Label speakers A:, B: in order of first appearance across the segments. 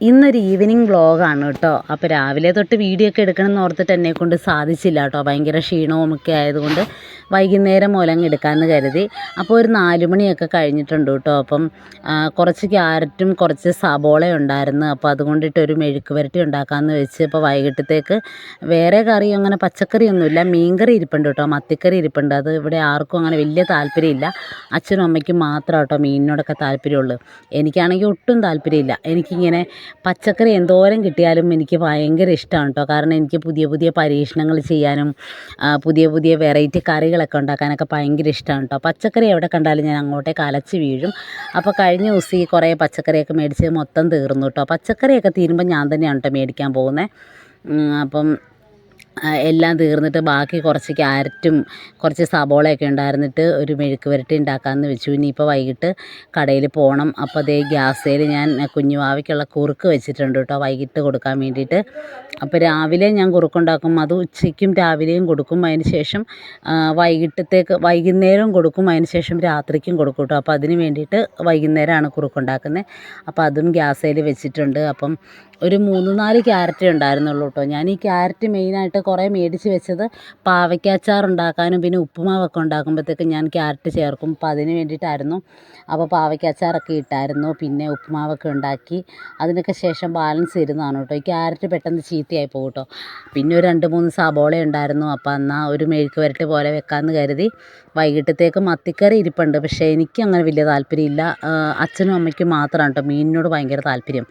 A: ഇന്നൊരു ഈവനിങ് വ്ളോഗാണ് കേട്ടോ. അപ്പോൾ രാവിലെ തൊട്ട് വീഡിയോ ഒക്കെ എടുക്കണമെന്ന് ഓർത്തിട്ട് എന്നെ കൊണ്ട് സാധിച്ചില്ല കേട്ടോ. ഭയങ്കര ക്ഷീണവും ഒക്കെ ആയതുകൊണ്ട് വൈകുന്നേരം മൂലം എടുക്കാമെന്ന് കരുതി. അപ്പോൾ ഒരു നാല് മണിയൊക്കെ കഴിഞ്ഞിട്ടുണ്ട് കേട്ടോ. അപ്പം കുറച്ച് ക്യാരറ്റും കുറച്ച് സബോള ഉണ്ടായിരുന്നു. അപ്പോൾ അതുകൊണ്ടിട്ട് ഒരു മെഴുക്ക് വരട്ടി ഉണ്ടാക്കാമെന്ന് വെച്ച് ഇപ്പോൾ വൈകിട്ടത്തേക്ക് വേറെ കറി അങ്ങനെ പച്ചക്കറിയൊന്നുമില്ല. മീൻകറി ഇരിപ്പുണ്ട് കേട്ടോ. മത്തിക്കറി ഇരിപ്പുണ്ട്. അത് ഇവിടെ ആർക്കും അങ്ങനെ വലിയ താല്പര്യമില്ല. അച്ഛനും അമ്മയ്ക്കും മാത്രം കേട്ടോ മീനിനോടൊക്കെ താല്പര്യമുള്ളൂ. എനിക്കാണെങ്കിൽ ഒട്ടും താല്പര്യമില്ല. എനിക്കിങ്ങനെ പച്ചക്കറി എന്തോരം കിട്ടിയാലും എനിക്ക് ഭയങ്കര ഇഷ്ടമാണ് കേട്ടോ കാരണം എനിക്ക് പുതിയ പുതിയ പരീക്ഷണങ്ങൾ ചെയ്യാനും പുതിയ പുതിയ വെറൈറ്റി കറികളൊക്കെ ഉണ്ടാക്കാനൊക്കെ ഭയങ്കര ഇഷ്ടമാണ് കേട്ടോ പച്ചക്കറി എവിടെ കണ്ടാലും ഞാൻ അങ്ങോട്ടേക്ക് അലച്ച് വീഴും. അപ്പോൾ കഴിഞ്ഞ ദിവസം ഈ കുറേ പച്ചക്കറിയൊക്കെ മേടിച്ച് മൊത്തം തീർന്നു കേട്ടോ പച്ചക്കറിയൊക്കെ തീരുമ്പോൾ ഞാൻ തന്നെയാണ് കേട്ടോ മേടിക്കാൻ പോകുന്നത് അപ്പം എല്ലാം തീർന്നിട്ട് ബാക്കി കുറച്ച് ക്യാരറ്റും കുറച്ച് സബോളയൊക്കെ ഉണ്ടായിരുന്നിട്ട് ഒരു മെഴുക്ക് പുരട്ടി ഉണ്ടാക്കാമെന്ന് വെച്ചു. ഇനിയിപ്പോൾ വൈകിട്ട് കടയിൽ പോകണം അപ്പോൾ അതേ ഗ്യാസേൽ ഞാൻ കുഞ്ഞുവാവയ്ക്കുള്ള കുറുക്ക് വെച്ചിട്ടുണ്ട് കേട്ടോ വൈകിട്ട് കൊടുക്കാൻ വേണ്ടിയിട്ട്. അപ്പോൾ രാവിലെ ഞാൻ കുറുക്കുണ്ടാക്കും അത് ഉച്ചയ്ക്കും രാവിലെയും കൊടുക്കും. അതിന് ശേഷം വൈകിട്ടത്തേക്ക് വൈകുന്നേരവും കൊടുക്കും. അതിന് ശേഷം രാത്രിക്കും കൊടുക്കും കേട്ടോ. അപ്പോൾ അതിന് വേണ്ടിയിട്ട് വൈകുന്നേരമാണ് കുറുക്കുണ്ടാക്കുന്നത്. അപ്പോൾ അതും ഗ്യാസേൽ വെച്ചിട്ടുണ്ട്. അപ്പം ഒരു മൂന്ന് നാല് ക്യാരറ്റേ ഉണ്ടായിരുന്നുള്ളൂ കേട്ടോ. ഞാൻ ഈ ക്യാരറ്റ് മെയിനായിട്ട് കുറേ മേടിച്ച് വെച്ചത് പാവയ്ക്കാച്ചാർ ഉണ്ടാക്കാനും പിന്നെ ഉപ്പുമാവൊക്കെ ഉണ്ടാക്കുമ്പോഴത്തേക്ക് ഞാൻ ക്യാരറ്റ് ചേർക്കും. അപ്പോൾ അതിന് വേണ്ടിയിട്ടായിരുന്നു. അപ്പോൾ പാവയ്ക്കാച്ചാറൊക്കെ ഇട്ടായിരുന്നു. പിന്നെ ഉപ്പുമാവൊക്കെ ഉണ്ടാക്കി. അതിനൊക്കെ ശേഷം ബാലൻസ് ഇരുന്നതാണ് കേട്ടോ. ഈ ക്യാരറ്റ് പെട്ടെന്ന് ചീത്തയായി പോകും കേട്ടോ. പിന്നെ ഒരു രണ്ട് മൂന്ന് സബോള ഉണ്ടായിരുന്നു. അപ്പോൾ എന്നാൽ ഒരു മെഴുക്ക് വരട്ടി പോലെ വെക്കാമെന്ന് കരുതി വൈകിട്ടത്തേക്ക് മത്തിക്കറി ഇരിപ്പുണ്ട്. പക്ഷേ എനിക്ക് അങ്ങനെ വലിയ താല്പര്യമില്ല. അച്ഛനും അമ്മയ്ക്കും മാത്രമാണ് കേട്ടോ മീനിനോട് ഭയങ്കര താല്പര്യം.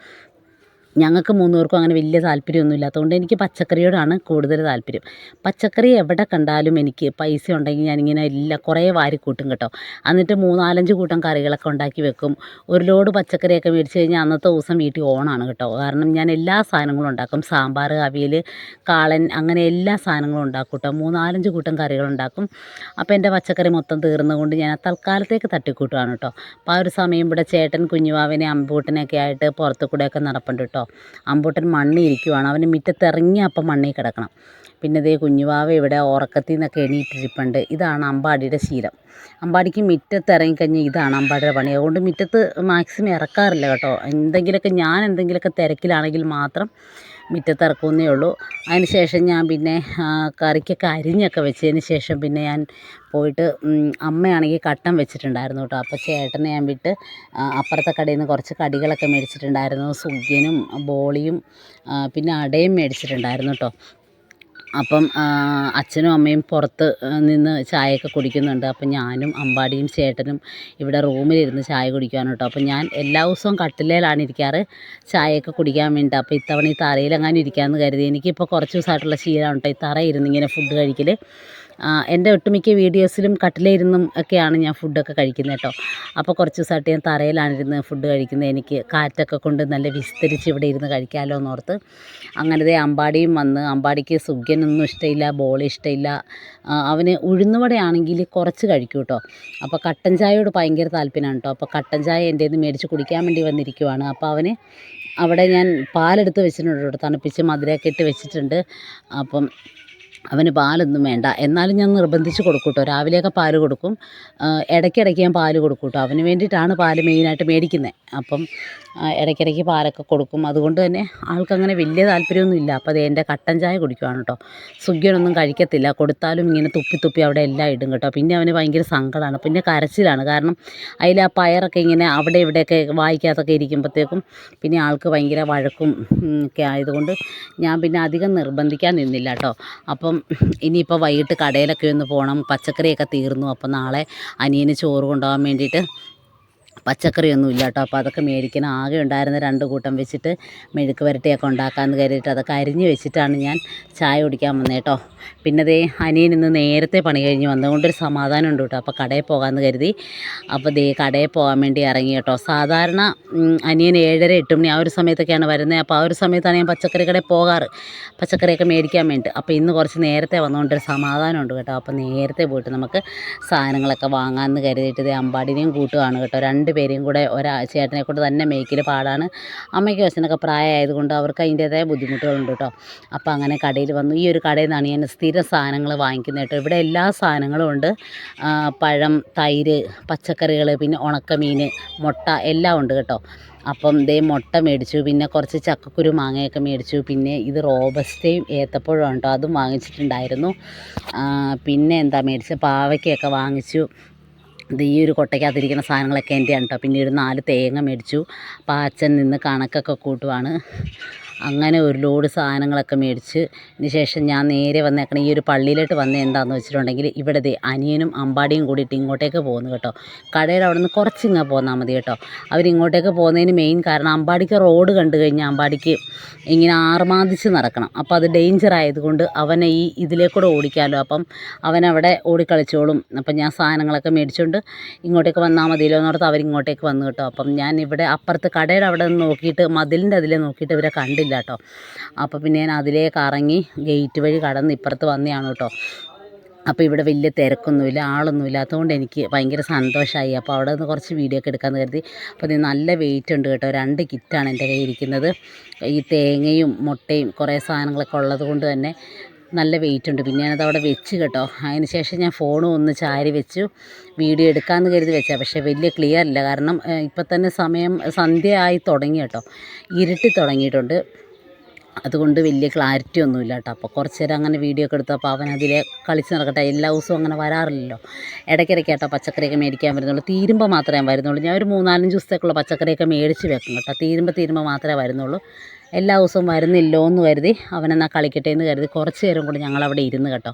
A: ഞങ്ങൾക്ക് മൂന്ന് പേർക്കും അങ്ങനെ വലിയ താല്പര്യമൊന്നും ഇല്ലാത്തതുകൊണ്ട് എനിക്ക് പച്ചക്കറിയോടാണ് കൂടുതൽ താല്പര്യം. പച്ചക്കറി എവിടെ കണ്ടാലും എനിക്ക് പൈസ ഉണ്ടെങ്കിൽ ഞാനിങ്ങനെ എല്ലാം കുറേ വാരി കൂട്ടും എന്നിട്ട് മൂന്നാലഞ്ച് കൂട്ടം കറികളൊക്കെ ഉണ്ടാക്കി വെക്കും. ഒരു ലോഡ് പച്ചക്കറിയൊക്കെ മേടിച്ച് കഴിഞ്ഞാൽ അന്നത്തെ ദിവസം വീട്ടിൽ ഓണാണ് കേട്ടോ. കാരണം ഞാൻ എല്ലാ സാധനങ്ങളും ഉണ്ടാക്കും. സാമ്പാർ അവിയൽ കാളൻ അങ്ങനെ എല്ലാ സാധനങ്ങളും ഉണ്ടാക്കും കേട്ടോ. മൂന്നാലഞ്ച് കൂട്ടം കറികളുണ്ടാക്കും അപ്പോൾ എന്റെ പച്ചക്കറി മൊത്തം തീർന്നുകൊണ്ട് ഞാൻ തൽക്കാലത്തേക്ക് തട്ടിക്കൂട്ടുകയാണ് കേട്ടോ. അപ്പോൾ ആ ഒരു സമയം ഇവിടെ ചേട്ടൻ കുഞ്ഞുവാവിനെ അമ്പൂട്ടനൊക്കെ ആയിട്ട് പുറത്തു കൂടെയൊക്കെ നടപ്പുണ്ട് കേട്ടോ. അമ്പൂട്ടൻ മണ്ണി ഇരിക്കുവാണ് അവന് മുറ്റത്തിറങ്ങി അപ്പം മണ്ണി കിടക്കണം. പിന്നെ ഇതേ കുഞ്ഞുവാവ ഇവിടെ ഉറക്കത്തിൽ നിന്നൊക്കെ എണീറ്റിരിപ്പുണ്ട്. ഇതാണ് അമ്പാടിയുടെ ശീലം. അമ്പാടിക്ക് മുറ്റത്ത് ഇറങ്ങിക്കഴിഞ്ഞാൽ ഇതാണ് അമ്പാടിയുടെ പണി. അതുകൊണ്ട് മുറ്റത്ത് മാക്സിമം ഇറക്കാറില്ല കേട്ടോ. എന്തെങ്കിലുമൊക്കെ ഞാൻ എന്തെങ്കിലുമൊക്കെ തിരക്കിലാണെങ്കിൽ മാത്രം മുറ്റത്ത് ഇറക്കുമെന്നേ ഉള്ളൂ. അതിന് ശേഷം ഞാൻ പിന്നെ കറിക്കൊക്കെ അരിഞ്ഞൊക്കെ വെച്ചതിന് ശേഷം പിന്നെ ഞാൻ പോയിട്ട് അമ്മയാണെങ്കിൽ കട്ടൻ വെച്ചിട്ടുണ്ടായിരുന്നു കേട്ടോ. അപ്പോൾ ചേട്ടനെ ഞാൻ വിട്ട് അപ്പുറത്തെ കടയിൽ നിന്ന് കുറച്ച് കടികളൊക്കെ മേടിച്ചിട്ടുണ്ടായിരുന്നു. സുഗ്യനും ബോളിയും പിന്നെ അടയും മേടിച്ചിട്ടുണ്ടായിരുന്നു കേട്ടോ. അപ്പം അച്ഛനും അമ്മയും പുറത്ത് നിന്ന് ചായയൊക്കെ കുടിക്കുന്നുണ്ട്. അപ്പം ഞാനും അമ്പാടിയും ചേട്ടനും ഇവിടെ റൂമിലിരുന്ന് ചായ കുടിക്കുകയാണ് കേട്ടോ. അപ്പം ഞാൻ എല്ലാ ദിവസവും കട്ടിലേലാണ് ഇരിക്കാറ്. ചായയൊക്കെ കുടിക്കാൻ വേണ്ടി അപ്പോൾ ഇത്തവണ ഈ തറയിലെങ്ങാനും ഇരിക്കാമെന്ന് കരുതി. എനിക്കിപ്പോൾ കുറച്ച് ദിവസമായിട്ടുള്ള ശീലമാണ് കേട്ടോ. ഈ തറ ഇരുന്ന് ഇങ്ങനെ ഫുഡ് കഴിക്കൽ എന്റെ ഒട്ടുമിക്ക വീഡിയോസിലും കട്ടിലിരുന്നും ഒക്കെയാണ് ഞാൻ ഫുഡൊക്കെ കഴിക്കുന്നത് കേട്ടോ. അപ്പോൾ കുറച്ച് ദിവസമായിട്ട് ഞാൻ തറയിലാണിരുന്ന് ഫുഡ് കഴിക്കുന്നത്. എനിക്ക് കാറ്റൊക്കെ കൊണ്ട് നല്ല വിസ്തരിച്ച് ഇവിടെ ഇരുന്ന് കഴിക്കാമല്ലോ എന്നോർത്ത്. അങ്ങനത്തെ അമ്പാടിയും വന്ന് അമ്പാടിക്ക് സുഖ്യനൊന്നും ഇഷ്ടമില്ല ബോളി ഇഷ്ടമില്ല. അവന് ഉഴുന്നുവടയാണെങ്കിൽ കുറച്ച് കഴിക്കും കേട്ടോ. അപ്പോൾ കട്ടൻ ചായയോട് ഭയങ്കര താല്പര്യമാണ് കേട്ടോ. അപ്പോൾ കട്ടൻ ചായ എന്റെ നിന്ന് മേടിച്ച് കുടിക്കാൻ വേണ്ടി വന്നിരിക്കുവാണ്. അപ്പോൾ അവന് അവിടെ ഞാൻ പാലെടുത്ത് വെച്ചിട്ടുണ്ട് കേട്ടോ. തണുപ്പിച്ച് മധുരമൊക്കെ ഇട്ട് വെച്ചിട്ടുണ്ട്. അപ്പം അവന് പാലൊന്നും വേണ്ട. എന്നാലും ഞാൻ നിർബന്ധിച്ച് കൊടുക്കും കേട്ടോ രാവിലെയൊക്കെ പാൽ കൊടുക്കും. ഇടയ്ക്കിടയ്ക്ക് ഞാൻ പാൽ കൊടുക്കും അവന് വേണ്ടിയിട്ടാണ് പാൽ മെയിനായിട്ട് മേടിക്കുന്നത് അപ്പം ഇടയ്ക്കിടയ്ക്ക് പാലൊക്കെ കൊടുക്കും. അതുകൊണ്ട് തന്നെ ആൾക്കങ്ങനെ വലിയ താല്പര്യമൊന്നും ഇല്ല. അപ്പോൾ അത് എന്റെ കട്ടൻ ചായ കുടിക്കുവാണ് കേട്ടോ സുഖ്യനൊന്നും കഴിക്കത്തില്ല. കൊടുത്താലും ഇങ്ങനെ തുപ്പി തുപ്പി അവിടെ എല്ലാം ഇടും കേട്ടോ. പിന്നെ അവന് ഭയങ്കര സങ്കടമാണ് പിന്നെ കരച്ചിലാണ്. കാരണം അതിൽ ആ പയറൊക്കെ ഇങ്ങനെ അവിടെ ഇവിടെയൊക്കെ വായിക്കാത്തൊക്കെ ഇരിക്കുമ്പോഴത്തേക്കും പിന്നെ ആൾക്ക് ഭയങ്കര വഴക്കും ഒക്കെ ആയതുകൊണ്ട് ഞാൻ പിന്നെ അധികം നിർബന്ധിക്കാൻ നിന്നില്ല കേട്ടോ അപ്പം ഇനിയിപ്പോൾ വൈകിട്ട് കടയിലൊക്കെ ഒന്ന് പോകണം പച്ചക്കറിയൊക്കെ തീർന്നു അപ്പോൾ നാളെ അനിയന് ചോറ് കൊണ്ടുപോകാൻ വേണ്ടിയിട്ട് പച്ചക്കറിയൊന്നും ഇല്ല കേട്ടോ അപ്പോൾ അതൊക്കെ മേടിക്കണം. ആകെ ഉണ്ടായിരുന്ന രണ്ട് കൂട്ടം വെച്ചിട്ട് മെഴുക്ക് വരട്ടിയൊക്കെ ഉണ്ടാക്കാമെന്ന് കരുതിയിട്ട് അതൊക്കെ അരിഞ്ഞ് വെച്ചിട്ടാണ് ഞാൻ ചായ കുടിക്കാൻ വന്നത് കേട്ടോ പിന്നെ ദേ അനിയൻ ഇന്ന് നേരത്തെ പണി കഴിഞ്ഞ് വന്നതുകൊണ്ടൊരു സമാധാനം ഉണ്ട് കേട്ടോ. അപ്പോൾ കടയിൽ പോകാമെന്ന് കരുതി. അപ്പോൾ ദേ കടയിൽ പോകാൻ വേണ്ടി ഇറങ്ങി കേട്ടോ. സാധാരണ അനിയൻ ഏഴര എട്ട് മണി ആ ഒരു സമയത്തൊക്കെയാണ് വരുന്നത്. അപ്പോൾ ആ ഒരു സമയത്താണ് ഞാൻ പച്ചക്കറി കടയിൽ പോകാറ്. പച്ചക്കറിയൊക്കെ മേടിക്കാൻ വേണ്ടി അപ്പോൾ ഇന്ന് കുറച്ച് നേരത്തെ വന്നുകൊണ്ടൊരു സമാധാനം ഉണ്ട് കേട്ടോ. അപ്പോൾ നേരത്തെ പോയിട്ട് നമുക്ക് സാധനങ്ങളൊക്കെ വാങ്ങാമെന്ന് കരുതിയിട്ട് ദേ അമ്പാടിനെയും കൂട്ടുകയാണ് കേട്ടോ. രണ്ട് പേരെയും കൂടെ ഒരാ ചേട്ടനെ കൊണ്ട് തന്നെ മേക്കിൽ പാടാണ്. അമ്മയ്ക്കും അച്ഛനൊക്കെ പ്രായമായതുകൊണ്ട് അവർക്ക് അതിന്റേതായ ബുദ്ധിമുട്ടുകളുണ്ട് കേട്ടോ. അപ്പോൾ അങ്ങനെ കടയിൽ വന്നു. ഈ ഒരു കടയിൽ നിന്നാണ് ഞാൻ സ്ഥിരം സാധനങ്ങൾ വാങ്ങിക്കുന്നത് കേട്ടോ. ഇവിടെ എല്ലാ സാധനങ്ങളും ഉണ്ട്. പഴം തൈര് പച്ചക്കറികൾ പിന്നെ ഉണക്കമീൻ മുട്ട എല്ലാം ഉണ്ട് കേട്ടോ. അപ്പം ദേ മുട്ട മേടിച്ചു. പിന്നെ കുറച്ച് ചക്കക്കുരു മാങ്ങയൊക്കെ മേടിച്ചു. പിന്നെ ഇത് റോബസ്റ്റയും ഏത്തപ്പഴം ഉണ്ടോ അതും വാങ്ങിച്ചിട്ടുണ്ടായിരുന്നു. പിന്നെ എന്താ മേടിച്ചത്? പാവയ്ക്കൊക്കെ വാങ്ങിച്ചു. ഇത് ഈ ഒരു കൊട്ടയ്ക്കകത്തിരിക്കുന്ന സാധനങ്ങളൊക്കെ എന്റെയാണ് കേട്ടോ പിന്നെ ഒരു നാല് തേങ്ങ മേടിച്ചു. അപ്പോൾ ആ അച്ഛൻ നിന്ന് കണക്കൊക്കെ കൂട്ടുവാണ്. അങ്ങനെ ഒരു ലോഡ് സാധനങ്ങളൊക്കെ മേടിച്ച് ഇതിന് ശേഷം ഞാൻ നേരെ വന്നേക്കണം ഈ ഒരു പള്ളിയിലോട്ട് വന്നത് എന്താണെന്ന് വെച്ചിട്ടുണ്ടെങ്കിൽ ഇവിടെ ദേ അനിയനും അമ്പാടിയും കൂടിയിട്ട് ഇങ്ങോട്ടേക്ക് പോകുന്നു കേട്ടോ. കടയുടെ അവിടെ നിന്ന് കുറച്ചിങ്ങ് പോന്നാൽ മതി കേട്ടോ. അവരിങ്ങോട്ടേക്ക് പോകുന്നതിന് മെയിൻ കാരണം അമ്പാടിക്ക് റോഡ് കണ്ടു കഴിഞ്ഞാൽ അമ്പാടിക്ക് ഇങ്ങനെ ആർമാദിച്ച് നടക്കണം. അപ്പോൾ അത് ഡേഞ്ചർ ആയതുകൊണ്ട് അവനെ ഈ ഇതിലേക്കൂടെ ഓടിക്കാമല്ലോ അപ്പം അവനവിടെ ഓടിക്കളിച്ചോളും. അപ്പം ഞാൻ സാധനങ്ങളൊക്കെ മേടിച്ചുകൊണ്ട് ഇങ്ങോട്ടേക്ക് വന്നാൽ മതിയല്ലോ എന്നോർത്ത് അവരിങ്ങോട്ടേക്ക് വന്നു കേട്ടോ. അപ്പം ഞാൻ ഇവിടെ അപ്പുറത്ത് കടയുടെ അവിടെ നിന്ന് നോക്കിയിട്ട് മതിലിന്റെ അതിലെ നോക്കിയിട്ട് ഇവരെ കണ്ടില്ല കേട്ടോ അപ്പോൾ പിന്നെ ഞാൻ അതിലേക്ക് ഇറങ്ങി ഗേറ്റ് വഴി കടന്ന് ഇപ്പുറത്ത് വന്നതാണ് കേട്ടോ. അപ്പോൾ ഇവിടെ വലിയ തിരക്കൊന്നുമില്ല ആളൊന്നും ഇല്ലാത്തതുകൊണ്ട് എനിക്ക് ഭയങ്കര സന്തോഷമായി അപ്പോൾ അവിടെ നിന്ന് കുറച്ച് വീഡിയോ ഒക്കെ എടുക്കാമെന്ന് കരുതി. അപ്പോൾ ഇത് നല്ല വെയിറ്റ് ഉണ്ട് കേട്ടോ. രണ്ട് കിറ്റാണ് എന്റെ കയ്യിൽ ഇരിക്കുന്നത് ഈ തേങ്ങയും മുട്ടയും കുറേ സാധനങ്ങളൊക്കെ ഉള്ളത് കൊണ്ട് തന്നെ നല്ല വെയിറ്റ് ഉണ്ട്. പിന്നെ ഞാനത് അവിടെ വെച്ച് കേട്ടോ. അതിന് ശേഷം ഞാൻ ഫോണും ഒന്ന് ചാരി വെച്ചു. വീഡിയോ എടുക്കാമെന്ന് കരുതി വെച്ചാൽ പക്ഷേ വലിയ ക്ലിയർ അല്ല. കാരണം ഇപ്പം തന്നെ സമയം സന്ധ്യ ആയി തുടങ്ങി കേട്ടോ. ഇരുട്ടി തുടങ്ങിയിട്ടുണ്ട്. അതുകൊണ്ട് വലിയ ക്ലാരിറ്റി ഒന്നുമില്ല കേട്ടോ. അപ്പോൾ കുറച്ച് നേരം അങ്ങനെ വീഡിയോ ഒക്കെ എടുത്തപ്പോൾ അവൻ അതിൽ കളിച്ച് നടക്കട്ടെ. എല്ലാ ദിവസവും അങ്ങനെ വരാറില്ലല്ലോ. ഇടയ്ക്കിടയ്ക്ക് കേട്ടോ പച്ചക്കറിയൊക്കെ മേടിക്കാൻ വരുന്നുള്ളൂ. തീരുമ്പോൾ മാത്രമേ വരുന്നുള്ളൂ ഞാൻ ഒരു മൂന്നാലഞ്ച് ദിവസത്തേക്കുള്ള പച്ചക്കറിയൊക്കെ മേടിച്ച് വെക്കും കേട്ടോ. തീരുമ്പോൾ തീരുമ്പോൾ മാത്രമേ വരുന്നുള്ളൂ. എല്ലാ ദിവസവും വരുന്നില്ലോ എന്ന് കരുതി അവനെന്നാൽ കളിക്കട്ടെ എന്ന് കരുതി കുറച്ച് നേരം കൂടെ ഞങ്ങളവിടെ ഇരുന്ന് കേട്ടോ.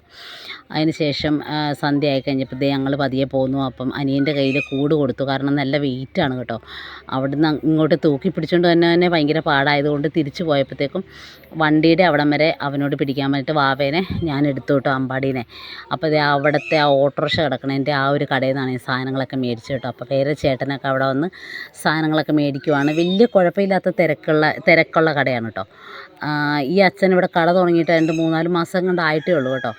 A: അതിന് ശേഷം സന്ധ്യ ആയി കഴിഞ്ഞപ്പോൾ ദേ ഞങ്ങൾ പതിയെ പോന്നു. അപ്പം അനിയന്റെ കയ്യിൽ കൂട് കൊടുത്തു. കാരണം നല്ല വെയിറ്റാണ് കേട്ടോ. അവിടുന്ന് ഇങ്ങോട്ട് തൂക്കി പിടിച്ചുകൊണ്ട് തന്നെ തന്നെ ഭയങ്കര പാടായതുകൊണ്ട് തിരിച്ചു പോയപ്പോഴത്തേക്കും വണ്ടിയുടെ അവിടം വരെ അവനോട് പിടിക്കാൻ വേണ്ടിയിട്ട് വാവേനെ ഞാൻ എടുത്തു കേട്ടോ അമ്പാടീനെ. അപ്പോൾ ദേ അവിടുത്തെ ആ ഓട്ടോറിക്ഷ കിടക്കണതിന്റെ ആ ഒരു കടയിൽ നിന്നാണ് ഈ സാധനങ്ങളൊക്കെ മേടിച്ചു കേട്ടോ. അപ്പോൾ പേരെ ചേട്ടനൊക്കെ അവിടെ വന്ന് സാധനങ്ങളൊക്കെ മേടിക്കുവാണ്. വലിയ കുഴപ്പമില്ലാത്ത തിരക്കുള്ള തിരക്കുള്ള കടയാണ് കേട്ടോ. ഈ അച്ഛൻ ഇവിടെ കട തുടങ്ങിയിട്ട് രണ്ട് മൂന്നാൽ മാസം കണ്ടായിട്ടേ ഉള്ളൂ കേട്ടോ.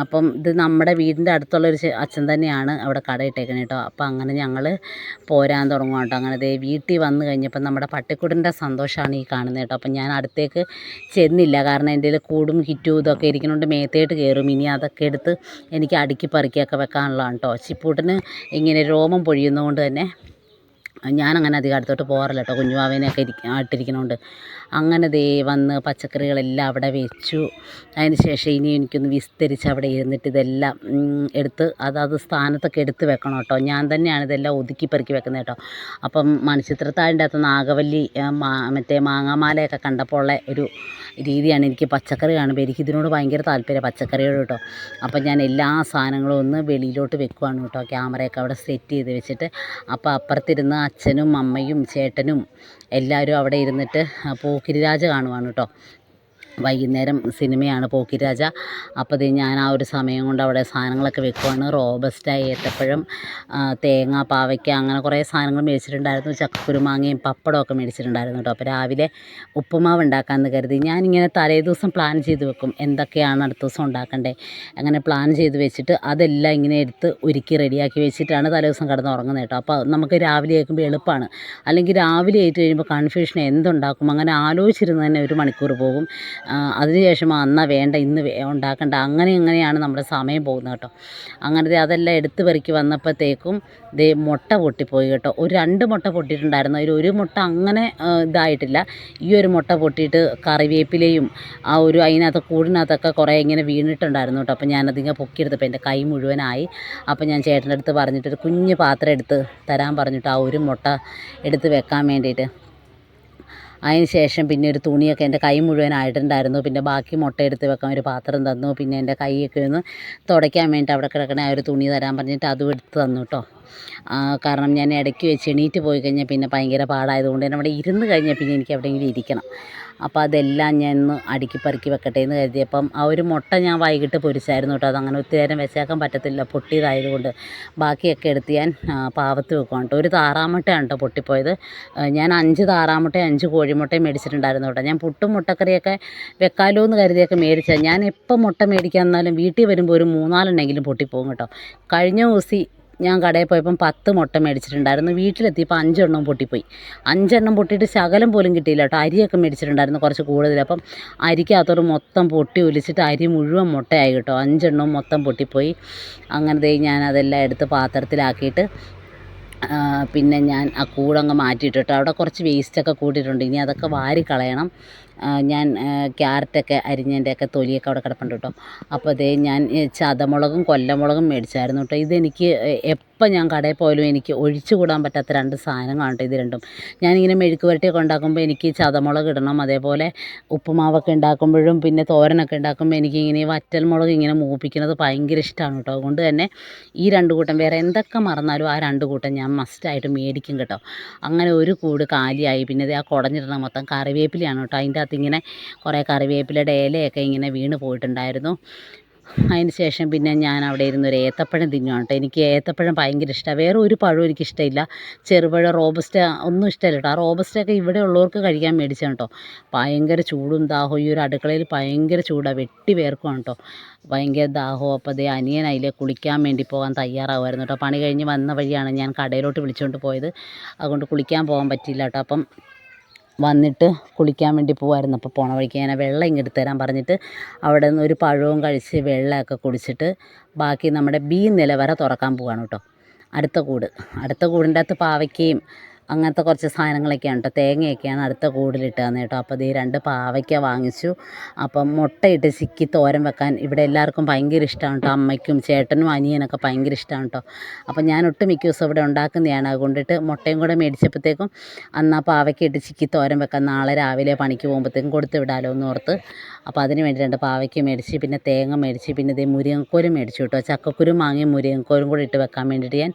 A: അപ്പം ഇത് നമ്മുടെ വീടിന്റെ അടുത്തുള്ളൊരു ഒരു അച്ഛൻ തന്നെയാണ് അവിടെ കട ഇട്ടേക്കുന്നത് കേട്ടോ. അപ്പം അങ്ങനെ ഞങ്ങൾ പോരാൻ തുടങ്ങും കേട്ടോ. അങ്ങനെ ദേ വീട്ടിൽ വന്നു കഴിഞ്ഞപ്പോൾ നമ്മുടെ പട്ടിക്കൂടിന്റെ സന്തോഷമാണ് ഈ കാണുന്നത് കേട്ടോ. അപ്പം ഞാൻ അടുത്തേക്ക് ചെന്നില്ല. കാരണം എന്റെ കൂടും കിറ്റും ഇതൊക്കെ ഇരിക്കുന്നതുകൊണ്ട് മേത്തേട്ട് കയറും. ഇനി അതൊക്കെ എടുത്ത് എനിക്ക് അടുക്കി പറിക്കുകയൊക്കെ വെക്കാനുള്ളതാണ് കേട്ടോ. ചിപ്പൂട്ടിന് ഇങ്ങനെ രോമം പൊഴിയുന്നതുകൊണ്ട് തന്നെ ഞാനങ്ങനെ അധികം അടുത്തോട്ട് പോകാറില്ല കേട്ടോ. കുഞ്ഞുവാവേനെയൊക്കെ ഇരിക്ക അങ്ങനെ ദേ വന്ന് പച്ചക്കറികളെല്ലാം അവിടെ വെച്ചു. അതിന് ശേഷം ഇനി എനിക്കൊന്ന് വിസ്തരിച്ച് അവിടെ ഇരുന്നിട്ട് ഇതെല്ലാം എടുത്ത് അതാത് സ്ഥാനത്തൊക്കെ എടുത്ത് വെക്കണം കേട്ടോ. ഞാൻ തന്നെയാണ് ഇതെല്ലാം ഒതുക്കി പെറുക്കി വെക്കുന്നത് കേട്ടോ. അപ്പം മണിച്ചിത്രത്താഴിന്റെ അകത്ത് നാഗവല്ലി മറ്റേ മാങ്ങാമാലയൊക്കെ കണ്ടപ്പോൾ ഉള്ള ഒരു രീതിയാണ് എനിക്ക് പച്ചക്കറി കാണുമ്പോൾ. എനിക്ക് ഇതിനോട് ഭയങ്കര താല്പര്യം പച്ചക്കറിയോട് കേട്ടോ. അപ്പം ഞാൻ എല്ലാ സാധനങ്ങളും ഒന്ന് വെളിയിലോട്ട് വെക്കുവാണ് കേട്ടോ. ക്യാമറയൊക്കെ അവിടെ സെറ്റ് ചെയ്ത് വെച്ചിട്ട്. അപ്പോൾ അപ്പുറത്തിരുന്ന് അച്ഛനും അമ്മയും ചേട്ടനും എല്ലാവരും അവിടെ ഇരുന്നിട്ട് പോക്കിരിരാജ കാണുവാണ് കേട്ടോ. വൈകുന്നേരം സിനിമയാണ് പോക്കിരാജ അപ്പോൾ ഞാൻ ആ ഒരു സമയം കൊണ്ട് അവിടെ സാധനങ്ങളൊക്കെ വെക്കുവാണ്. റോബസ്റ്റ ഏത്തപ്പഴം തേങ്ങ പാവയ്ക്ക അങ്ങനെ കുറേ സാധനങ്ങൾ മേടിച്ചിട്ടുണ്ടായിരുന്നു. ചക്കക്കുരുമാങ്ങയും പപ്പടമൊക്കെ മേടിച്ചിട്ടുണ്ടായിരുന്നു കേട്ടോ. അപ്പോൾ രാവിലെ ഉപ്പുമാവ് ഉണ്ടാക്കാമെന്ന് കരുതി. ഞാനിങ്ങനെ തലേ ദിവസം പ്ലാൻ ചെയ്ത് വെക്കും എന്തൊക്കെയാണ് അടുത്ത ദിവസം ഉണ്ടാക്കണ്ടേ. അങ്ങനെ പ്ലാൻ ചെയ്ത് വെച്ചിട്ട് അതെല്ലാം ഇങ്ങനെ എടുത്ത് ഒരുക്കി റെഡിയാക്കി വെച്ചിട്ടാണ് തലേ ദിവസം കിടന്ന് ഉറങ്ങുന്നത് കേട്ടോ. അപ്പോൾ നമുക്ക് രാവിലെ ആക്കുമ്പോൾ എളുപ്പമാണ് അല്ലെങ്കിൽ രാവിലെ ആയിട്ട് കഴിയുമ്പോൾ കൺഫ്യൂഷൻ എന്തുണ്ടാക്കും? അങ്ങനെ ആലോചിച്ചിരുന്ന് തന്നെ ഒരു മണിക്കൂർ പോകും. അതിനുശേഷം ആ, എന്നാ വേണ്ട ഇന്ന് ഉണ്ടാക്കേണ്ട. അങ്ങനെ ഇങ്ങനെയാണ് നമ്മുടെ സമയം പോകുന്നത് കേട്ടോ. അങ്ങനത്തെ അതെല്ലാം എടുത്തു പെറുക്കി വന്നപ്പോഴത്തേക്കും ദേ മുട്ട പൊട്ടിപ്പോയി കേട്ടോ. ഒരു രണ്ട് മുട്ട പൊട്ടിയിട്ടുണ്ടായിരുന്നു. അതിൽ ഒരു മുട്ട അങ്ങനെ ഇതായിട്ടില്ല. ഈ ഒരു മുട്ട പൊട്ടിയിട്ട് കറിവേപ്പിലയും ആ ഒരു അതിനകത്ത് കൂടിനകത്തൊക്കെ കുറേ ഇങ്ങനെ വീണിട്ടുണ്ടായിരുന്നു കേട്ടോ. അപ്പോൾ ഞാനതിങ്ങനെ പൊക്കിയെടുത്തപ്പോൾ എന്റെ കൈ മുഴുവനായി. അപ്പോൾ ഞാൻ ചേട്ടന്റെ അടുത്ത് പറഞ്ഞിട്ട് ഒരു കുഞ്ഞ് പാത്രം എടുത്ത് തരാൻ പറഞ്ഞിട്ട് ആ ഒരു മുട്ട എടുത്ത് വെക്കാൻ വേണ്ടിയിട്ട് അതിന് ശേഷം പിന്നെ ഒരു തുണിയൊക്കെ എന്റെ കൈ മുഴുവനായിട്ടുണ്ടായിരുന്നു പിന്നെ ബാക്കി മുട്ട എടുത്ത് വെക്കാൻ ഒരു പാത്രം തന്നു. പിന്നെ എന്റെ കൈയൊക്കെ ഒന്ന് തുടയ്ക്കാൻ വേണ്ടിയിട്ട് അവിടെ കിടക്കണ ആ ഒരു തുണി തരാൻ പറഞ്ഞിട്ട് അതും എടുത്ത് തന്നു കേട്ടോ കാരണം ഞാൻ ഇടയ്ക്ക് വെച്ച് എണീറ്റ് പോയി കഴിഞ്ഞാൽ പിന്നെ ഭയങ്കര പാടായതുകൊണ്ട് തന്നെ അവിടെ ഇരുന്ന് കഴിഞ്ഞാൽ പിന്നെ എനിക്ക് എവിടെയെങ്കിലും ഇരിക്കണം. അപ്പോൾ അതെല്ലാം ഞാൻ ഒന്ന് അടുക്കി പെറുക്കി വെക്കട്ടെ എന്ന് കരുതിയപ്പം ആ ഒരു മുട്ട ഞാൻ വൈകിട്ട് പൊരിച്ചായിരുന്നു കേട്ടോ. അതങ്ങനെ ഒത്തിരി നേരം വെച്ചേക്കാൻ പറ്റത്തില്ല. പൊട്ടിയതായതുകൊണ്ട് ബാക്കിയൊക്കെ എടുത്ത് ഞാൻ പാവത്ത് വെക്കുവാണ് കേട്ടോ. ഒരു താറാമുട്ടയാണ് കേട്ടോ പൊട്ടിപ്പോയത്. ഞാൻ അഞ്ച് താറാമുട്ടയും അഞ്ച് കോഴിമുട്ടയും മേടിച്ചിട്ടുണ്ടായിരുന്നു കേട്ടോ. ഞാൻ പുട്ടും മുട്ടക്കറിയൊക്കെ വെക്കാലോ എന്ന് കരുതിയൊക്കെ മേടിച്ചാൽ ഞാൻ എപ്പോൾ മുട്ട മേടിക്കാൻ എന്നാലും വീട്ടിൽ വരുമ്പോൾ ഒരു മൂന്നാലെണ്ണെങ്കിലും പൊട്ടിപ്പോകും കേട്ടോ. കഴിഞ്ഞ ദിവസം ഞാൻ കടയിൽ പോയപ്പം പത്ത് മുട്ട മേടിച്ചിട്ടുണ്ടായിരുന്നു. വീട്ടിലെത്തിയപ്പോൾ അഞ്ചെണ്ണം പൊട്ടിപ്പോയി. അഞ്ചെണ്ണം പൊട്ടിയിട്ട് ശകലം പോലും കിട്ടിയില്ല കേട്ടോ. അരിയൊക്കെ മേടിച്ചിട്ടുണ്ടായിരുന്നു കുറച്ച് കൂടുതൽ. അപ്പം അരിക്കകത്തോട് മൊത്തം പൊട്ടി ഒലിച്ചിട്ട് അരി മുഴുവൻ മുട്ടയായി കേട്ടോ. അഞ്ചെണ്ണം മൊത്തം പൊട്ടിപ്പോയി. അങ്ങനെ ദേ ഞാൻ അതെല്ലാം എടുത്ത് പാത്രത്തിലാക്കിയിട്ട് പിന്നെ ഞാൻ ആ കൂടങ്ങ് മാറ്റിയിട്ടിട്ട് അവിടെ കുറച്ച് വേസ്റ്റൊക്കെ കൂട്ടിയിട്ടുണ്ട്. ഇനി അതൊക്കെ വാരി കളയണം ഞാൻ ക്യാരറ്റൊക്കെ അരിഞ്ഞതിന്റെയൊക്കെ തൊലിയൊക്കെ അവിടെ കിടപ്പുണ്ട് കേട്ടോ. അപ്പോൾ ദേ ഞാൻ ചതമുളകും കൊല്ലമുളകും മേടിച്ചായിരുന്നു കേട്ടോ. ഇതെനിക്ക് എപ്പോൾ ഞാൻ കടയിൽ പോയാലും എനിക്ക് ഒഴിച്ചു കൂടാൻ പറ്റാത്ത രണ്ട് സാധനങ്ങളാണ് കേട്ടോ ഇത് രണ്ടും. ഞാനിങ്ങനെ മെഴുക്ക് വരട്ടിയൊക്കെ ഉണ്ടാക്കുമ്പോൾ എനിക്ക് ചതമുളക് ഇടണം അതേപോലെ ഉപ്പുമാവൊക്കെ ഉണ്ടാക്കുമ്പോഴും പിന്നെ തോരനൊക്കെ ഉണ്ടാക്കുമ്പോൾ എനിക്കിങ്ങനെ ഈ വറ്റൽമുളക് ഇങ്ങനെ മൂപ്പിക്കുന്നത് ഭയങ്കര ഇഷ്ടമാണ് കേട്ടോ. അതുകൊണ്ട് തന്നെ ഈ രണ്ട് കൂട്ടം വേറെ എന്തൊക്കെ മറന്നാലും ആ രണ്ട് കൂട്ടം ഞാൻ മസ്റ്റായിട്ട് മേടിക്കും കേട്ടോ. അങ്ങനെ ഒരു കൂട് കാലിയായി. പിന്നെ ആ കുടഞ്ഞിടണം മൊത്തം കറിവേപ്പിലയാണ് കേട്ടോ. അതിന്റെ അകത്ത് ഇങ്ങനെ കുറേ കറിവേപ്പിലയുടെ ഇലയൊക്കെ ഇങ്ങനെ വീണ് പോയിട്ടുണ്ടായിരുന്നു. അതിന് ശേഷം പിന്നെ ഞാൻ അവിടെ ഇരുന്ന് ഒരു ഏത്തപ്പഴം തിന്നുവാണ് കേട്ടോ. എനിക്ക് ഏത്തപ്പഴം ഭയങ്കര ഇഷ്ടമാണ്. വേറെ ഒരു പഴവും എനിക്ക് ഇഷ്ടമില്ല. ചെറുപഴം റോബസ്റ്റ ഒന്നും ഇഷ്ടമല്ല കേട്ടോ. ആ റോബസ്റ്റൊക്കെ ഇവിടെ ഉള്ളവർക്ക് കഴിക്കാൻ മേടിച്ചാണ് കേട്ടോ. ഭയങ്കര ചൂടും ദാഹവും. ഈ ഒരു അടുക്കളയിൽ ഭയങ്കര ചൂടാണ് വെട്ടി വേർക്കുവാണ് കേട്ടോ. ഭയങ്കര ദാഹവും. അപ്പോൾ അതേ അനിയൻ അതിലെ കുളിക്കാൻ വേണ്ടി പോകാൻ തയ്യാറാവുമായിരുന്നു കേട്ടോ. പണി കഴിഞ്ഞ് വന്ന വഴിയാണ് ഞാൻ കടയിലോട്ട് വിളിച്ചുകൊണ്ട് പോയത്. അതുകൊണ്ട് കുളിക്കാൻ പോകാൻ പറ്റിയില്ല കേട്ടോ. അപ്പം വന്നിട്ട് കുളിക്കാൻ വേണ്ടി പോവായിരുന്നു. അപ്പോൾ പോണ വഴിക്ക് ഞാൻ വെള്ളം ഇങ്ങോട്ട് തരാൻ പറഞ്ഞിട്ട് അവിടെ നിന്ന് ഒരു പഴവും കഴിച്ച് വെള്ളമൊക്കെ കുടിച്ചിട്ട് ബാക്കി നമ്മുടെ ബി നിലവറ തുറക്കാൻ പോവാണ് കേട്ടോ. അടുത്ത കൂട്. അടുത്ത കൂടിന്റെ അകത്ത് പാവയ്ക്കയും അങ്ങനത്തെ കുറച്ച് സാധനങ്ങളൊക്കെയാണ് കേട്ടോ തേങ്ങയൊക്കെയാണ് അടുത്ത കൂടിലിട്ട് കേട്ടോ. അപ്പോൾ ദേ രണ്ട് പാവയ്ക്ക വാങ്ങിച്ചു. അപ്പം മുട്ടയിട്ട് ചിക്കി തോരൻ വെക്കാൻ ഇവിടെ എല്ലാവർക്കും ഭയങ്കര ഇഷ്ടമാണ് കേട്ടോ അമ്മയ്ക്കും ചേട്ടനും അനിയനൊക്കെ ഭയങ്കര ഇഷ്ടമാണ് കേട്ടോ അപ്പം ഞാൻ ഒട്ടും മിക്ക ദിവസം ഇവിടെ ഉണ്ടാക്കുന്നതാണ്. അതുകൊണ്ടിട്ട് മുട്ടയും കൂടെ മേടിച്ചപ്പോഴത്തേക്കും അന്നാ പാവയ്ക്കിട്ട് ചിക്കി തോരൻ വെക്കാൻ നാളെ രാവിലെ പണിക്ക് പോകുമ്പോഴത്തേക്കും കൊടുത്ത് വിടാലോ എന്ന് ഓർത്ത് അപ്പോൾ അതിന് വേണ്ടി രണ്ട് പാവയ്ക്ക മേടിച്ച് പിന്നെ തേങ്ങ മേടിച്ച് പിന്നെ ഇതേ മുരിങ്ങക്കോലും മേടിച്ചു കേട്ടോ ചക്കക്കുരു മാങ്ങയും മുരിങ്ങക്കോലും കൂടി ഇട്ട് വെക്കാൻ വേണ്ടിയിട്ട് ഞാൻ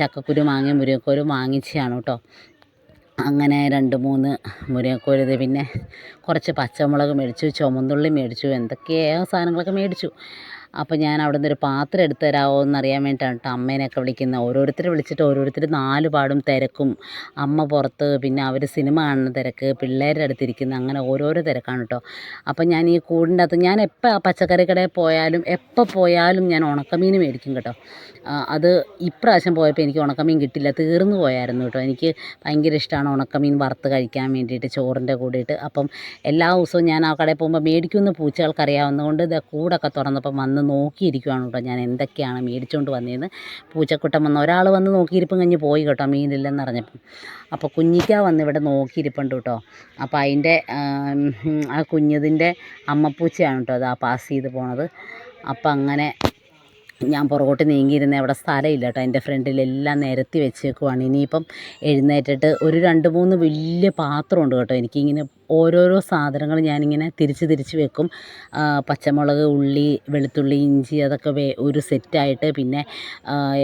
A: ചക്കക്കുരു മാങ്ങയും മുരിങ്ങക്കോലും വാങ്ങിച്ചതാണ് കേട്ടോ അങ്ങനെ രണ്ട് മൂന്ന് മുരിങ്ങക്കോൽ ഇത് പിന്നെ കുറച്ച് പച്ചമുളക് മേടിച്ചു ചുമന്നുള്ളി മേടിച്ചു എന്തൊക്കെയോ സാധനങ്ങളൊക്കെ മേടിച്ചു. അപ്പോൾ ഞാൻ അവിടെ നിന്നൊരു പാത്രം എടുത്തു തരാമോ എന്നറിയാൻ വേണ്ടിയിട്ടാണ് കേട്ടോ അമ്മേനെയൊക്കെ വിളിക്കുന്നത് ഓരോരുത്തർ വിളിച്ചിട്ട് ഓരോരുത്തർ നാല് പാടും തിരക്കും. അമ്മ പുറത്ത് പിന്നെ അവർ സിനിമ കാണുന്ന തിരക്ക് പിള്ളേരുടെ അടുത്തിരിക്കുന്ന അങ്ങനെ ഓരോരോ തിരക്കാണ് കേട്ടോ അപ്പം ഞാൻ ഈ കൂടിന്റെ അകത്ത് ഞാൻ എപ്പോൾ പച്ചക്കറി കടയിൽ പോയാലും എപ്പോൾ പോയാലും ഞാൻ ഉണക്കമീൻ മേടിക്കും കേട്ടോ. അത് ഇപ്രാവശ്യം പോയപ്പോൾ എനിക്ക് ഉണക്കമീൻ കിട്ടില്ല. തീർന്നു പോയായിരുന്നു കേട്ടോ എനിക്ക് ഭയങ്കര ഇഷ്ടമാണ് ഉണക്കമീൻ വറുത്ത് കഴിക്കാൻ വേണ്ടിയിട്ട് ചോറിന്റെ കൂടിയിട്ട്. അപ്പം എല്ലാ ദിവസവും ഞാൻ ആ കടയിൽ പോകുമ്പോൾ മേടിക്കുന്ന പൂച്ചകൾക്ക് അറിയാവുന്നതുകൊണ്ട് ഇത് കൂടൊക്കെ തുറന്നപ്പം വന്ന് നോക്കിയിരിക്കുവാണ് കേട്ടോ ഞാൻ എന്തൊക്കെയാണ് മേടിച്ചുകൊണ്ട് വന്നതെന്ന് പൂച്ചക്കുട്ടം വന്ന് ഒരാൾ വന്ന് നോക്കിയിരിപ്പം കഴിഞ്ഞ് പോയി കേട്ടോ മീനില്ലെന്ന് അറിഞ്ഞപ്പം. അപ്പോൾ കുഞ്ഞിക്ക വന്ന് ഇവിടെ നോക്കിയിരിപ്പുണ്ട് കേട്ടോ. അപ്പോൾ അതിന്റെ ആ കുഞ്ഞതിന്റെ അമ്മപ്പൂച്ചയാണ് കേട്ടോ അത് ആ പാസ് ചെയ്ത് പോണത്. അപ്പം അങ്ങനെ ഞാൻ പുറകോട്ട് നീങ്ങിയിരുന്ന അവിടെ സ്ഥലമില്ല കേട്ടോ. എന്റെ ഫ്രണ്ടിലെല്ലാം നിരത്തി വെച്ചേക്കുവാണ്. ഇനിയിപ്പം എഴുന്നേറ്റിട്ട് ഒരു രണ്ട് മൂന്ന് വലിയ പാത്രമുണ്ട് കേട്ടോ. എനിക്കിങ്ങനെ ഓരോരോ സാധനങ്ങൾ ഞാനിങ്ങനെ തിരിച്ച് തിരിച്ച് വെക്കും. പച്ചമുളക് ഉള്ളി വെളുത്തുള്ളി ഇഞ്ചി അതൊക്കെ വേ ഒരു സെറ്റായിട്ട് പിന്നെ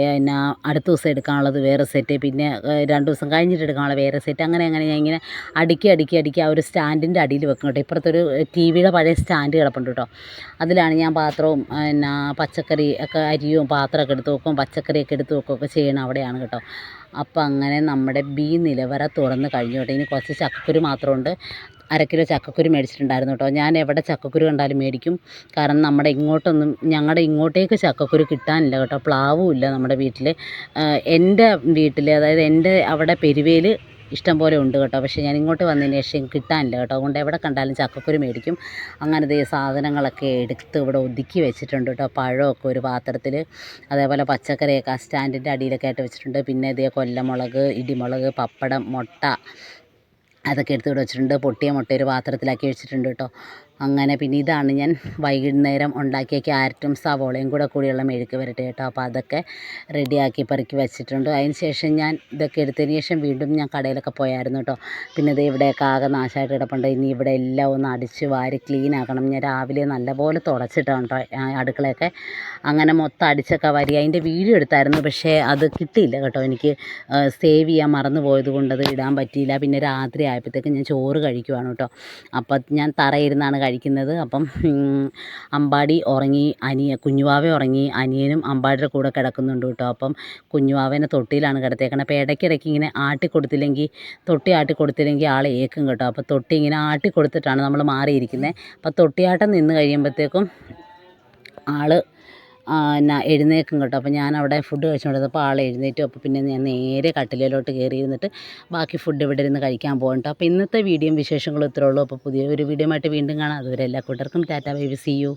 A: പിന്നെ അടുത്ത ദിവസം എടുക്കാനുള്ളത് വേറെ സെറ്റ്. പിന്നെ രണ്ട് ദിവസം കഴിഞ്ഞിട്ട് എടുക്കാനുള്ള വേറെ സെറ്റ്. അങ്ങനെ അങ്ങനെ ഞാൻ ഇങ്ങനെ അടുക്കി അടുക്കി അടുക്കി ആ ഒരു സ്റ്റാൻഡിന്റെ അടിയിൽ വെക്കും കേട്ടോ. ഇപ്പുറത്തൊരു ടി വിയുടെ പഴയ സ്റ്റാൻഡ് കിടപ്പുണ്ട് കേട്ടോ. അതിലാണ് ഞാൻ പാത്രവും പിന്നെ പച്ചക്കറി ഒക്കെ അരിയും പാത്രമൊക്കെ എടുത്ത് വെക്കും. പച്ചക്കറിയൊക്കെ എടുത്ത് വെക്കുകയൊക്കെ ചെയ്യണം അവിടെയാണ് കേട്ടോ. അപ്പം അങ്ങനെ നമ്മുടെ ബി നിലവറ തുറന്ന് കഴിഞ്ഞു കേട്ടോ. ഇനി കുറച്ച് ചക്കക്കുരു മാത്രമുണ്ട്. അര കിലോ ചക്കക്കുരു മേടിച്ചിട്ടുണ്ടായിരുന്നു കേട്ടോ. ഞാൻ എവിടെ ചക്കക്കുരു കണ്ടാലും മേടിക്കും. കാരണം നമ്മുടെ ഇങ്ങോട്ടൊന്നും ഞങ്ങളുടെ ഇങ്ങോട്ടേക്ക് ചക്കക്കുരു കിട്ടാനില്ല കേട്ടോ. പ്ലാവും ഇല്ല നമ്മുടെ വീട്ടിൽ എന്റെ വീട്ടിൽ അതായത് എന്റെ അവിടെ പെരുവേൽ ഇഷ്ടം പോലെ ഉണ്ട് കേട്ടോ. പക്ഷേ ഞാൻ ഇങ്ങോട്ട് വന്നതിന് ശേഷം കിട്ടാനില്ല കേട്ടോ. അതുകൊണ്ട് എവിടെ കണ്ടാലും ചക്കക്കുരു മേടിക്കും. അങ്ങനത്തെ സാധനങ്ങളൊക്കെ എടുത്ത് ഇവിടെ ഒതുക്കി വെച്ചിട്ടുണ്ട് കേട്ടോ. പഴമൊക്കെ ഒരു പാത്രത്തിൽ അതേപോലെ പച്ചക്കറിയൊക്കെ ആ സ്റ്റാൻഡിന്റെ അടിയിലൊക്കെ ആയിട്ട് വെച്ചിട്ടുണ്ട്. പിന്നെ ഇതേ കൊല്ലമുളക് ഇടിമുളക് പപ്പടം മുട്ട അതൊക്കെ എടുത്ത് വെച്ചിട്ടുണ്ട്. പൊട്ടിയ മുട്ട ഒരു പാത്രത്തിലാക്കി വെച്ചിട്ടുണ്ട് കേട്ടോ. അങ്ങനെ പിന്നെ ഇതാണ് ഞാൻ വൈകുന്നേരം ഉണ്ടാക്കിയ ക്യാരറ്റും സവോളയും കൂടെ കൂടിയുള്ള മെഴുക്ക് വരട്ടെ കേട്ടോ. അപ്പോൾ അതൊക്കെ റെഡിയാക്കി പെറുക്കി വെച്ചിട്ടുണ്ട്. അതിന് ശേഷം ഞാൻ ഇതൊക്കെ എടുത്തതിന് ശേഷം വീണ്ടും ഞാൻ കടയിലൊക്കെ പോയായിരുന്നു കേട്ടോ. പിന്നെ ഇത് ഇവിടെയൊക്കെ ആകെ നാശമായിട്ട് കിടപ്പുണ്ട്. ഇനി ഇവിടെ എല്ലാം ഒന്ന് അടിച്ച് വാരി ക്ലീൻ ആക്കണം. ഞാൻ രാവിലെ നല്ലപോലെ തുടച്ചിട്ടാണ് കേട്ടോ അടുക്കളയൊക്കെ. അങ്ങനെ മൊത്തം അടിച്ചൊക്കെ വരി അതിന്റെ വീഡിയോ എടുത്തായിരുന്നു. പക്ഷേ അത് കിട്ടിയില്ല കേട്ടോ. എനിക്ക് സേവ് ചെയ്യാൻ മറന്നു പോയത് കൊണ്ട് അത് ഇടാൻ പറ്റിയില്ല. പിന്നെ രാത്രി ആയപ്പോഴത്തേക്കും ഞാൻ ചോറ് കഴിക്കുവാണ് കേട്ടോ. അപ്പം ഞാൻ തറയിരുന്നാണ് കഴിക്കുന്നത്. അപ്പം അമ്പാടി ഉറങ്ങി അനിയ കുഞ്ഞുവാവ ഉറങ്ങി അനിയനും അമ്പാടിയുടെ കൂടെ കിടക്കുന്നുണ്ട് കേട്ടോ. അപ്പം കുഞ്ഞുവാവേനെ തൊട്ടിയിലാണ് കിടത്തേക്കണത് അപ്പോൾ ഇടയ്ക്കിടയ്ക്ക് ഇങ്ങനെ ആട്ടി കൊടുത്തില്ലെങ്കിൽ തൊട്ടി ആട്ടി കൊടുത്തില്ലെങ്കിൽ ആൾ ഏക്കും കേട്ടോ. അപ്പോൾ തൊട്ടി ഇങ്ങനെ ആട്ടി കൊടുത്തിട്ടാണ് നമ്മൾ മാറിയിരിക്കുന്നത് അപ്പോൾ തൊട്ടിയാട്ടം നിന്ന് കഴിയുമ്പോഴത്തേക്കും ആൾ എന്നാ എഴുന്നേക്കും കേട്ടോ. അപ്പോൾ ഞാൻ അവിടെ ഫുഡ് കഴിച്ചുകൊണ്ടിരുന്നപ്പോൾ ആൾ എഴുന്നേറ്റു. അപ്പോൾ പിന്നെ ഞാൻ നേരെ കട്ടിലിലോട്ട് കയറി ഇരുന്നിട്ട് ബാക്കി ഫുഡ് ഇവിടെ ഇരുന്ന് കഴിക്കാൻ പോകും അപ്പോൾ ഇന്നത്തെ വീഡിയോയും വിശേഷങ്ങളും ഇത്രേ ഉള്ളൂ. അപ്പോൾ പുതിയ ഒരു വീഡിയോ ആയിട്ട് വീണ്ടും കാണാം. അതുവരെ എല്ലാ കൂട്ടർക്കും ടാറ്റ ബൈ സി യു